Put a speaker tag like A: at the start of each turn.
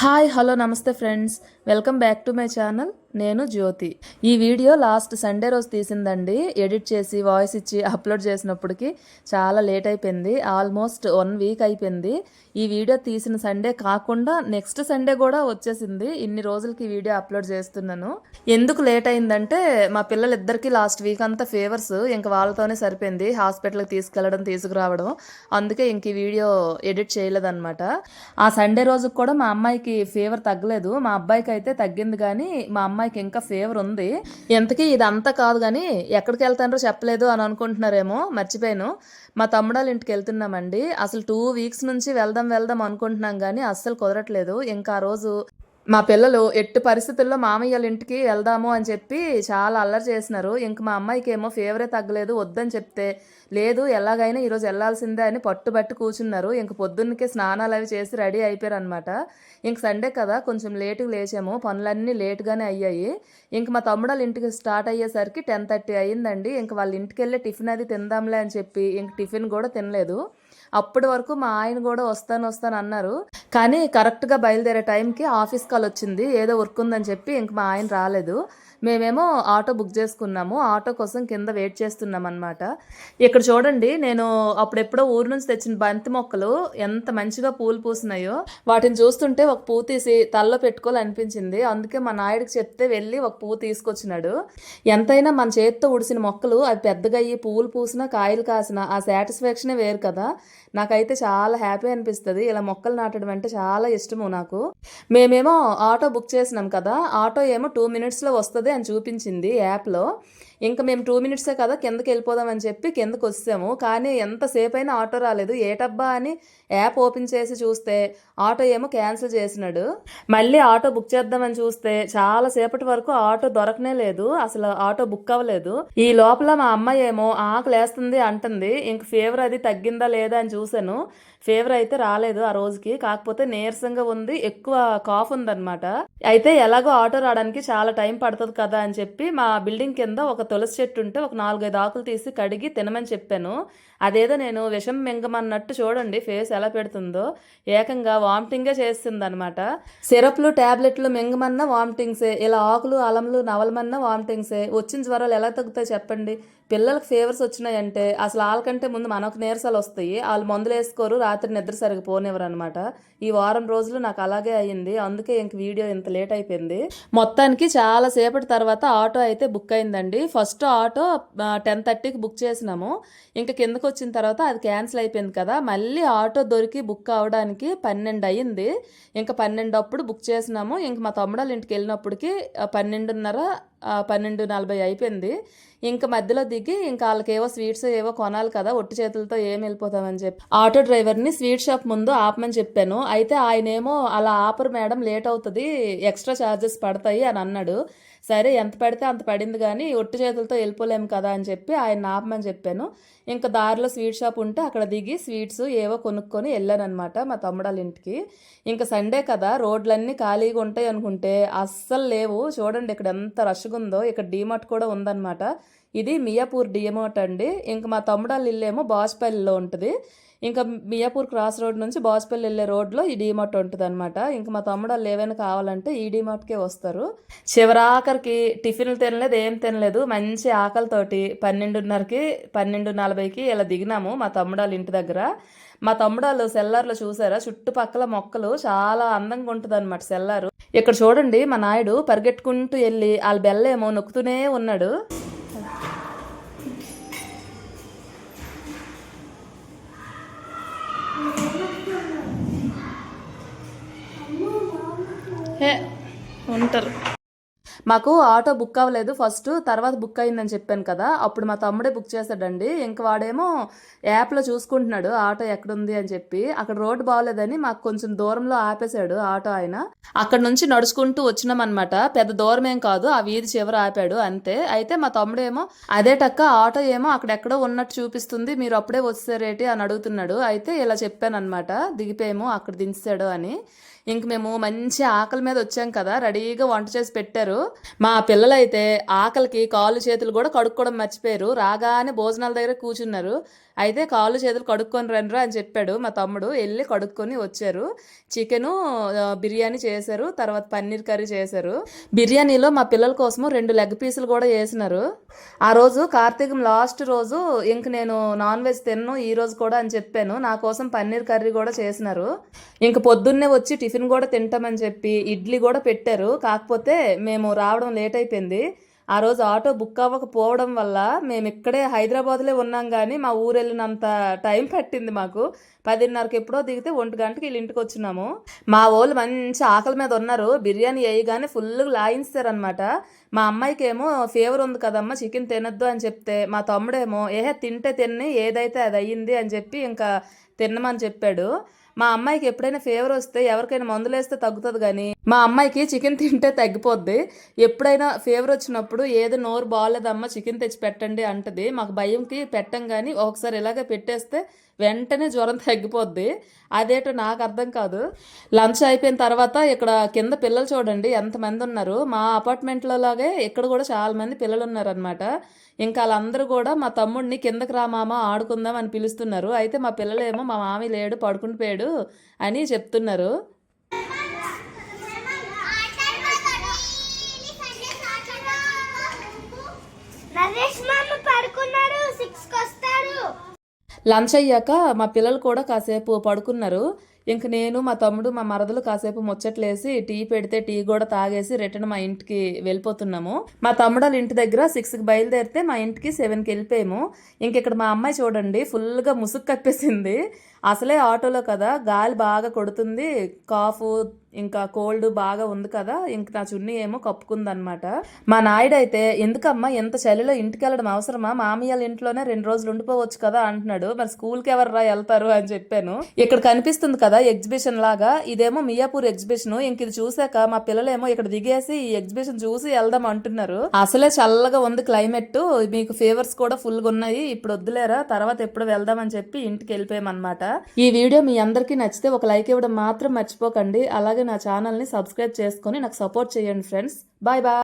A: Hi hello namaste friends. Welcome back to my channel. నేను జ్యోతి. ఈ video last Sunday రోజు తీసిందండి. ఎడిట్ చేసి వాయిస్ ఇచ్చి అప్లోడ్ చేసినప్పటికి చాలా లేట్ అయిపోయింది. ఆల్మోస్ట్ వన్ వీక్ అయిపోయింది. ఈ వీడియో తీసిన సండే కాకుండా నెక్స్ట్ సండే కూడా వచ్చేసింది. ఇన్ని రోజులకి వీడియో అప్లోడ్ చేస్తున్నాను. ఎందుకు లేట్ అయిందంటే మా పిల్లలిద్దరికీ లాస్ట్ వీక్ అంతా ఫేవర్స్. ఇంక వాళ్ళతోనే సరిపోయింది. హాస్పిటల్కి తీసుకెళ్ళడం తీసుకురావడం. అందుకే ఇంక ఈ వీడియో ఎడిట్ చేయలేదన్నమాట. ఆ సండే రోజుకు కూడా మా అమ్మాయికి ఫీవర్ తగ్గలేదు. మా అబ్బాయికి అయితే తగ్గింది కానీ మా అమ్మాయి అమ్మాయికి ఇంకా ఫీవర్ ఉంది. ఇంతకీ ఇదంతా కాదు కానీ ఎక్కడికి వెళ్తానో చెప్పలేదు అని అనుకుంటున్నారేమో మర్చిపోయాను. మా తమ్ముడాళ్ళ ఇంటికి వెళ్తున్నామండి. అసలు టూ వీక్స్ నుంచి వెళ్దాం వెళ్దాం అనుకుంటున్నాం కానీ అస్సలు కుదరట్లేదు. ఇంకా ఆ రోజు మా పిల్లలు ఎట్టి పరిస్థితుల్లో మామయ్య వాళ్ళ ఇంటికి వెళ్దాము అని చెప్పి చాలా అల్లరి చేసినారు. ఇంక మా అమ్మాయికి ఏమో ఫేవరే తగ్గలేదు వద్దని చెప్తే లేదు ఎలాగైనా ఈరోజు వెళ్ళాల్సిందే అని పట్టుబట్టి కూర్చున్నారు. ఇంక పొద్దున్నకే స్నానాలు అవి చేసి రెడీ అయిపోయారు అనమాట ఇంక సండే కదా కొంచెం లేటుగా లేచాము. పనులన్నీ లేటుగానే అయ్యాయి. ఇంక మా తమ్ముడు వాళ్ళ ఇంటికి స్టార్ట్ అయ్యేసరికి టెన్ థర్టీ అయ్యిందండి. ఇంక వాళ్ళ ఇంటికి వెళ్ళి టిఫిన్ అది తిందాంలే అని చెప్పి ఇంక టిఫిన్ కూడా తినలేదు. అప్పటి వరకు మా ఆయన కూడా వస్తాను వస్తాను అన్నారు. కానీ కరెక్ట్గా బయలుదేరే టైంకి ఆఫీస్ కాల్ వచ్చింది. ఏదో వర్క్ ఉందని చెప్పి ఇంక మా ఆయన రాలేదు. మేమేమో ఆటో బుక్ చేసుకున్నాము. ఆటో కోసం కింద వెయిట్ చేస్తున్నాం అనమాట ఇక్కడ చూడండి నేను అప్పుడెప్పుడో ఊరు నుంచి తెచ్చిన బంతి మొక్కలు ఎంత మంచిగా పూలు పూసినాయో. వాటిని చూస్తుంటే ఒక పువ్వు తీసి తల్లో పెట్టుకోవాలనిపించింది. అందుకే మా నాయుడికి చెప్తే వెళ్ళి ఒక పువ్వు తీసుకొచ్చినాడు. ఎంతైనా మన చేతితో ఉడిసిన మొక్కలు అవి పెద్దగా అయ్యి పువ్వులు పూసినా కాయలు కాసిన ఆ సాటిస్ఫాక్షనే వేరు కదా. నాకైతే చాలా హ్యాపీ అనిపిస్తుంది. ఇలా మొక్కలు నాటడం అంటే చాలా ఇష్టము నాకు. మేమేమో ఆటో బుక్ చేసినాం కదా. ఆటో ఏమో టూ మినిట్స్లో వస్తుంది అని చూపించింది యాప్లో. ఇంకా మేము టూ మినిట్సే కదా కిందకి వెళ్ళిపోదామని చెప్పి కిందకు వచ్చాము. కానీ ఎంతసేపు అయినా ఆటో రాలేదు. ఏటబ్బా అని యాప్ ఓపెన్ చేసి చూస్తే ఆటో ఏమో క్యాన్సిల్ చేసినాడు. మళ్ళీ ఆటో బుక్ చేద్దామని చూస్తే చాలా సేపటి వరకు ఆటో దొరకనే లేదు. అసలు ఆటో బుక్ అవ్వలేదు. ఈ లోపల మా అమ్మాయి ఏమో ఆకలేస్తుంది అంటుంది. ఇంక ఫీవర్ అది తగ్గిందా లేదా అని చూశాను. ఫీవర్ అయితే రాలేదు ఆ రోజుకి. కాకపోతే నీరసంగా ఉంది. ఎక్కువ కాఫ్ ఉందన్నమాట. అయితే ఎలాగో ఆటో రావడానికి చాలా టైం పడుతుంది కదా అని చెప్పి మా బిల్డింగ్ కింద ఒక తులసి చెట్టు ఉంటే ఒక నాలుగైదు ఆకులు తీసి కడిగి తినమని చెప్పాను. అదేదో నేను విషం మింగమన్నట్టు చూడండి ఫేస్ ఎలా పెడుతుందో. ఏకంగా వామిటింగే చేస్తుంది అనమాట సిరప్లు టాబ్లెట్లు మింగమన్నా వామిటింగ్సే ఇలా ఆకులు అలంలు నవలమన్నా వామిటింగ్సే వచ్చిన జ్వరాలు ఎలా తగ్గుతాయి చెప్పండి? పిల్లలకు ఫీవర్స్ వచ్చినాయంటే అసలు వాళ్ళకంటే ముందు మనకు నీరసాలు వస్తాయి. వాళ్ళు మందులు వేసుకోరు రాత్రి నిద్ర సరిగ్గా పోనివ్వరు అనమాట ఈ వారం రోజులు నాకు అలాగే అయ్యింది. అందుకే ఇంక వీడియో ఇంత లేట్ అయిపోయింది. మొత్తానికి చాలా సేపటి తర్వాత ఆటో అయితే బుక్ అయిందండి. ఫస్ట్ ఆటో టెన్ థర్టీకి బుక్ చేసినాము. ఇంకా కిందకు వచ్చిన తర్వాత అది క్యాన్సిల్ అయిపోయింది కదా. మళ్ళీ ఆటో దొరికి బుక్ అవడానికి పన్నెండు అయ్యింది. ఇంకా పన్నెండు అప్పుడు బుక్ చేసినాము. ఇంక మా తమ్ముడాళ్ళ ఇంటికి వెళ్ళినప్పటికి పన్నెండున్నర పన్నెండు నలభై అయిపోయింది. ఇంకా మధ్యలో దిగి ఇంకా వాళ్ళకి ఏవో స్వీట్స్ ఏవో కొనాలి కదా ఒట్టి చేతులతో ఏం వెళ్ళిపోతామని చెప్పి. ఆటో డ్రైవర్ని స్వీట్ షాప్ ముందు ఆపమని చెప్పాను. అయితే ఆయనేమో అలా ఆపరు మేడం లేట్ అవుతుంది ఎక్స్ట్రా ఛార్జెస్ పడతాయి అని అన్నాడు. సరే ఎంత పడితే అంత పడింది కానీ ఒట్టి చేతులతో వెళ్ళిపోలేము కదా అని చెప్పి ఆయన ఆపమని చెప్పాను. ఇంకా దారిలో స్వీట్ షాప్ ఉంటే అక్కడ దిగి స్వీట్స్ ఏవో కొనుక్కొని వెళ్ళానమాట మా తమ్ముడాల ఇంటికి. ఇంకా సండే కదా రోడ్లన్నీ ఖాళీగా ఉంటాయి అనుకుంటే అస్సలు లేవు. చూడండి ఇక్కడ ఎంత రష్గా ఉందో ఇక్కడ డీమార్ట్ కూడా ఉందన్నమాట. ఇది మియాపూర్ డిమార్ట్ అండి. ఇంకా మా తమ్ముడాలు ఇల్లు ఏమో ఉంటుంది. ఇంకా మియాపూర్ క్రాస్ రోడ్ నుంచి బాస్పల్లి వెళ్ళే రోడ్లో ఈ డీమార్ట్ ఉంటుంది అనమాట ఇంకా మా తమ్ముడు వాళ్ళు ఏవైనా కావాలంటే ఈ డీమార్ట్కే వస్తారు. చివరాఖరికి టిఫిన్లు తినలేదు ఏం తినలేదు. మంచి ఆకలితోటి పన్నెండున్నరకి పన్నెండు నలభైకి ఇలా దిగినాము మా తమ్ముడు వాళ్ళ ఇంటి దగ్గర. మా తమ్ముడు వాళ్ళు సెల్లార్లో చూసారా? చుట్టుపక్కల మొక్కలు చాలా అందంగా ఉంటుంది అనమాట సెల్లారు. ఇక్కడ చూడండి మా నాయుడు పరిగెట్టుకుంటూ వెళ్ళి వాళ్ళ బెల్లేమో నొక్కుతూనే ఉన్నాడు. హే ఉంటారు. మాకు ఆటో బుక్ అవ్వలేదు ఫస్ట్ తర్వాత బుక్ అయిందని చెప్పాను కదా అప్పుడు మా తమ్ముడే బుక్ చేశాడండి. ఇంక వాడేమో యాప్లో చూసుకుంటున్నాడు ఆటో ఎక్కడుంది అని చెప్పి. అక్కడ రోడ్డు బాగోలేదని మాకు కొంచెం దూరంలో ఆపేశాడు ఆటో ఆయన. అక్కడ నుంచి నడుచుకుంటూ వచ్చినామన్నమాట. పెద్ద దూరం ఏం కాదు ఆ వీధి చివర ఆపాడు అంతే. అయితే మా తమ్ముడేమో అదే టక్క ఆటో ఏమో అక్కడెక్కడో ఉన్నట్టు చూపిస్తుంది మీరు అప్పుడే వచ్చారేటి అని అడుగుతున్నాడు. అయితే ఇలా చెప్పాను అనమాట దిగిపోయేమో అక్కడ దించాడు అని. ఇంక మేము మంచి ఆకలి మీద వచ్చాం కదా రెడీగా వంట చేసి పెట్టారు. మా పిల్లలైతే ఆకలికి కాళ్ళు చేతులు కూడా కడుక్కోవడం మర్చిపోయారు. రాగానే భోజనాల దగ్గర కూర్చున్నారు. అయితే కాళ్ళు చేతులు కడుక్కొని రండిరా అని చెప్పాడు మా తమ్ముడు. వెళ్ళి కడుక్కొని వచ్చారు. చికెను బిర్యానీ చేశారు. తర్వాత పన్నీర్ కర్రీ చేశారు. బిర్యానీలో మా పిల్లల కోసము రెండు లెగ్ పీసులు కూడా వేసినారు. ఆ రోజు కార్తీకం లాస్ట్ రోజు ఇంక నేను నాన్ వెజ్ తిన్ను ఈ రోజు కూడా అని చెప్పాను. నా కోసం పన్నీర్ కర్రీ కూడా చేసినారు. ఇంక పొద్దున్నే వచ్చి టిఫిన్ కూడా తింటామని చెప్పి ఇడ్లీ కూడా పెట్టారు. కాకపోతే మేము రావడం లేట్ అయిపోయింది. ఆ రోజు ఆటో బుక్ అవ్వకపోవడం వల్ల మేము ఇక్కడే హైదరాబాద్లో ఉన్నాం కానీ మా ఊరు వెళ్ళినంత టైం పట్టింది మాకు. పదిన్నరకి ఎప్పుడో దిగితే ఒంటి గంటకి వీళ్ళ ఇంటికి వచ్చినాము. మా వాళ్ళు మంచి ఆకలి మీద ఉన్నారు. బిర్యానీ వేయగానే ఫుల్గా లాయించారనమాట మా అమ్మాయికి ఏమో ఫీవర్ ఉంది కదమ్మా చికెన్ తినొద్దు అని చెప్తే మా తమ్ముడేమో ఏహే తింటే తిన్ని ఏదైతే అది అయ్యింది అని చెప్పి ఇంకా తినమని చెప్పాడు. మా అమ్మాయికి ఎప్పుడైనా ఫీవర్ వస్తే ఎవరికైనా మందులు వేస్తే తగ్గుతుంది కానీ మా అమ్మాయికి చికెన్ తింటే తగ్గిపోద్ది. ఎప్పుడైనా ఫీవర్ వచ్చినప్పుడు ఏదో నోరు బాగాలేదమ్మా చికెన్ తెచ్చి పెట్టండి అంటది. మాకు భయంకి పెట్టం కానీ ఒకసారి ఇలాగే పెట్టేస్తే వెంటనే జ్వరం తగ్గిపోద్ది. అదేటో నాకు అర్థం కాదు. లంచ్ అయిపోయిన తర్వాత ఇక్కడ కింద పిల్లలు చూడండి ఎంతమంది ఉన్నారు. మా అపార్ట్మెంట్లో లాగే ఇక్కడ కూడా చాలా మంది పిల్లలు ఉన్నారనమాట ఇంకా వాళ్ళందరూ కూడా మా తమ్ముడిని కిందకి రా మామ ఆడుకుందాం అని పిలుస్తున్నారు. అయితే మా పిల్లలేమో మా మామి లేడు పడుకుని పోయాడు అని చెప్తున్నారు. లంచ్ అయ్యాక మా పిల్లలు కూడా కాసేపు పడుకున్నారు. ఇంక నేను మా తమ్ముడు మా మరదలు కాసేపు ముచ్చట్లేసి టీ పెడితే టీ కూడా తాగేసి రిటర్న్ మా ఇంటికి వెళ్ళిపోతున్నాము. మా తమ్ముడు ఇంటి దగ్గర సిక్స్కి బయలుదేరితే మా ఇంటికి సెవెన్కి వెళ్ళిపోయాము. ఇంక ఇక్కడ మా అమ్మాయి చూడండి ఫుల్గా ముసుగు కప్పేసింది. అసలే ఆటోలో కదా గాలి బాగా కొడుతుంది. కాఫ్ ఇంకా కోల్డ్ బాగా ఉంది కదా ఇంక నా చున్నీ ఏమో కప్పుకుందనమాట. మా నాయుడైతే ఎందుకమ్మా ఎంత చలిలో ఇంటికి వెళ్ళడం అవసరమా మామయ్యల ఇంట్లోనే రెండు రోజులు ఉండిపోవచ్చు కదా అంటున్నాడు. మరి స్కూల్కి ఎవర్రా వెళ్తారు? అని చెప్పాను. ఇక్కడ కనిపిస్తుంది కదా ఎగ్జిబిషన్ లాగా ఇదేమో మియాపూర్ ఎగ్జిబిషన్. ఇంక ఇది చూసాక మా పిల్లలేమో ఇక్కడ దిగేసి ఈ ఎగ్జిబిషన్ చూసి వెళ్దాం అంటున్నారు. అసలే చల్లగా ఉంది క్లైమేట్ మీకు ఫేవర్స్ కూడా ఫుల్గా ఉన్నాయి. ఇప్పుడు వద్దులేరా? తర్వాత ఎప్పుడు వెళ్దామని చెప్పి ఇంటికి వెళ్ళిపోయామన్నమాట. ఈ వీడియో మీ అందరికీ నచ్చితే ఒక లైక్ ఇవ్వడం మాత్రం మర్చిపోకండి. అలాగే నా ఛానల్ని సబ్స్క్రైబ్ చేసుకొని నాకు సపోర్ట్ చేయండి ఫ్రెండ్స్. Bye bye.